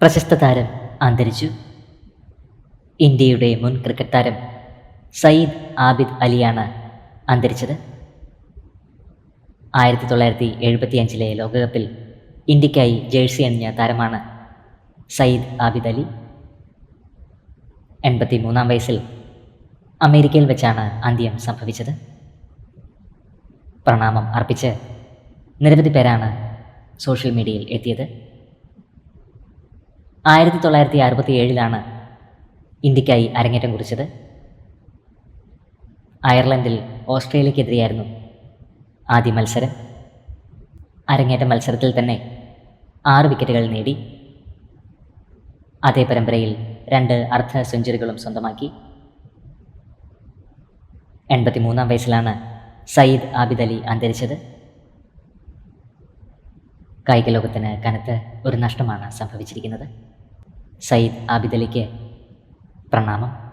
പ്രശസ്ത താരം അന്തരിച്ചു. ഇന്ത്യയുടെ മുൻ ക്രിക്കറ്റ് താരം സയ്യിദ് ആബിദ് അലിയാണ് അന്തരിച്ചത്. ആയിരത്തി തൊള്ളായിരത്തി എഴുപത്തിയഞ്ചിലെ ലോകകപ്പിൽ ഇന്ത്യക്കായി ജേഴ്സി അണിഞ്ഞ താരമാണ് സയ്യിദ് ആബിദ് അലി. എൺപത്തി മൂന്നാം വയസ്സിൽ അമേരിക്കയിൽ വെച്ചാണ് അന്ത്യം സംഭവിച്ചത്. പ്രണാമം അർപ്പിച്ച് നിരവധി പേരാണ് സോഷ്യൽ മീഡിയയിൽ എത്തിയത്. ആയിരത്തി തൊള്ളായിരത്തി അറുപത്തി ഏഴിലാണ് ഇന്ത്യക്കായി അരങ്ങേറ്റം കുറിച്ചത്. അയർലൻഡിൽ ഓസ്ട്രേലിയക്കെതിരെയായിരുന്നു ആദ്യ മത്സരം. അരങ്ങേറ്റ മത്സരത്തിൽ തന്നെ ആറ് വിക്കറ്റുകൾ നേടി. അതേ പരമ്പരയിൽ രണ്ട് അർദ്ധ സെഞ്ചുറികളും സ്വന്തമാക്കി. എൺപത്തിമൂന്നാം വയസ്സിലാണ് സയ്യിദ് ആബിദ് അലി അന്തരിച്ചത്. കായിക ലോകത്തിന് കനത്ത ഒരു നഷ്ടമാണ് സംഭവിച്ചിരിക്കുന്നത്. സയ്യിദ് ആബിദലിക്ക് പ്രണാമം.